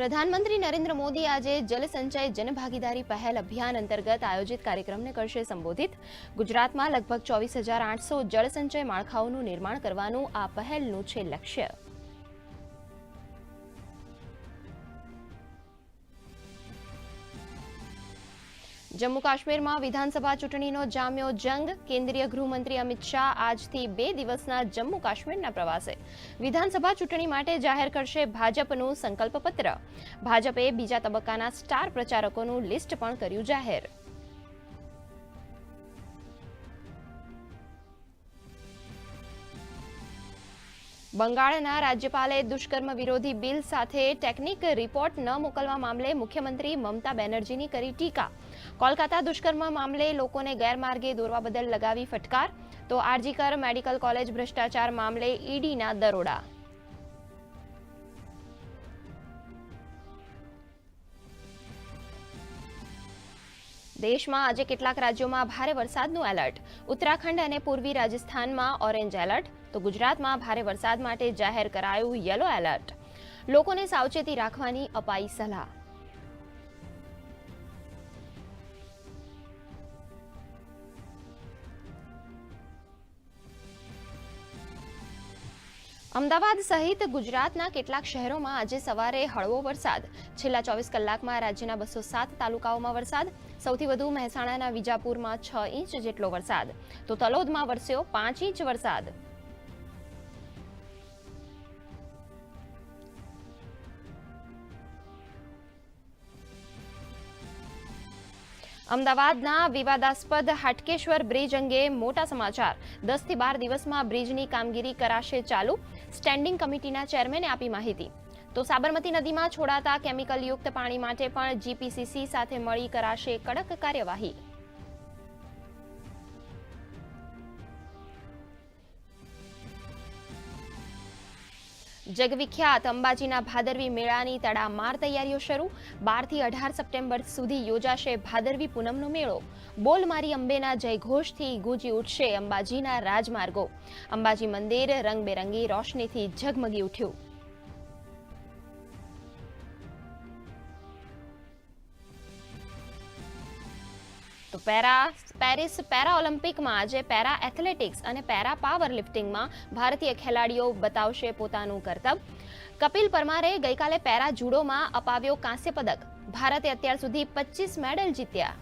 પ્રધાનમંત્રી નરેન્દ્ર મોદી આજે જલસંચય જનભાગીદારી પહેલ અભિયાન અંતર્ગત આયોજિત કાર્યક્રમને કરશે સંબોધિત. ગુજરાતમાં લગભગ ચોવીસ હજાર આઠસો જળસંચય માળખાઓનું નિર્માણ કરવાનું આ પહેલનું છે લક્ષ્ય. જમ્મુ કાશ્મીરમાં વિધાનસભા ચૂંટણીનો જામ્યો જંગ. કેન્દ્રીય ગૃહમંત્રી અમિત શાહ આજથી બે દિવસના જમ્મુ કાશ્મીરના પ્રવાસે. વિધાનસભા ચૂંટણી માટે જાહેર કરશે ભાજપનું સંકલ્પપત્ર. ભાજપે બીજા તબક્કાના સ્ટાર પ્રચારકોનું લિસ્ટ પણ કર્યું જાહેર. બંગાળના રાજ્યપાલે દુષ્કર્મ વિરોધી બિલ સાથે ટેકનિક રિપોર્ટ ન મોકલવા મામલે મુખ્યમંત્રી મમતા બેનર્જીની કરી ટીકા. કોલકાતા દુષ્કર્મ મામલે લોકોને ગેરમાર્ગે દોરવા બદલ લગાવી ફટકાર. તો આરજીકર મેડિકલ કોલેજ ભ્રષ્ટાચાર મામલે ઈડીના દરોડા. દેશમાં આજે કેટલાક રાજ્યોમાં ભારે વરસાદનું એલર્ટ. ઉત્તરાખંડ અને પૂર્વી રાજસ્થાનમાં ઓરેન્જ એલર્ટ. તો ગુજરાતમાં ભારે વરસાદ માટે જાહેર કરાયું યલો એલર્ટ. લોકોને સાવચેતી રાખવાની અપાઈ સલાહ. અમદાવાદ સહિત ગુજરાતના કેટલાક શહેરોમાં આજે સવારે હળવો વરસાદ. છેલ્લા ચોવીસ કલાકમાં રાજ્યના બસો સાત તાલુકાઓમાં વરસાદ. સૌથી વધુ મહેસાણાના વિજાપુરમાં છ ઇંચ જેટલો વરસાદ. તો તલોદમાં વરસ્યો પાંચ ઇંચ વરસાદ. અમદાવાદના વિવાદાસ્પદ હાટકેશ્વર બ્રિજ અંગે મોટા સમાચાર. દસથી બાર દિવસમાં બ્રિજની કામગીરી કરાશે ચાલુ. સ્ટેન્ડિંગ કમિટીના ચેરમેને આપી માહિતી. તો સાબરમતી નદીમાં છોડાતા કેમિકલયુક્ત પાણી માટે પણ જીપીસીસી સાથે મળી કરાશે કડક કાર્યવાહી. જગવિખ્યાત અંબાજીના ભાદરવી મેળાની તડામાર તૈયારીઓ શરૂ. બારથી અઢાર સપ્ટેમ્બર સુધી યોજાશે ભાદરવી પૂનમનો મેળો. બોલ મારી અંબેના જયઘોષથી ગુંજી ઉઠશે અંબાજીના રાજમાર્ગો. અંબાજી મંદિર રંગબેરંગી રોશનીથી ઝગમગી ઉઠ્યું. પેરા પેરિસ પેરા ઓલિમ્પિકમાં આજે પેરા એથ્લેટિક્સ અને પેરા પાવર લિફ્ટિંગમાં ભારતીય ખેલાડીઓ બતાવશે પોતાનું કરતબ કપિલ પરમારે ગઈકાલે પેરા જુડોમાં અપાવ્યો કાંસ્ય પદક. ભારતે અત્યાર સુધી પચીસ મેડલ જીત્યા.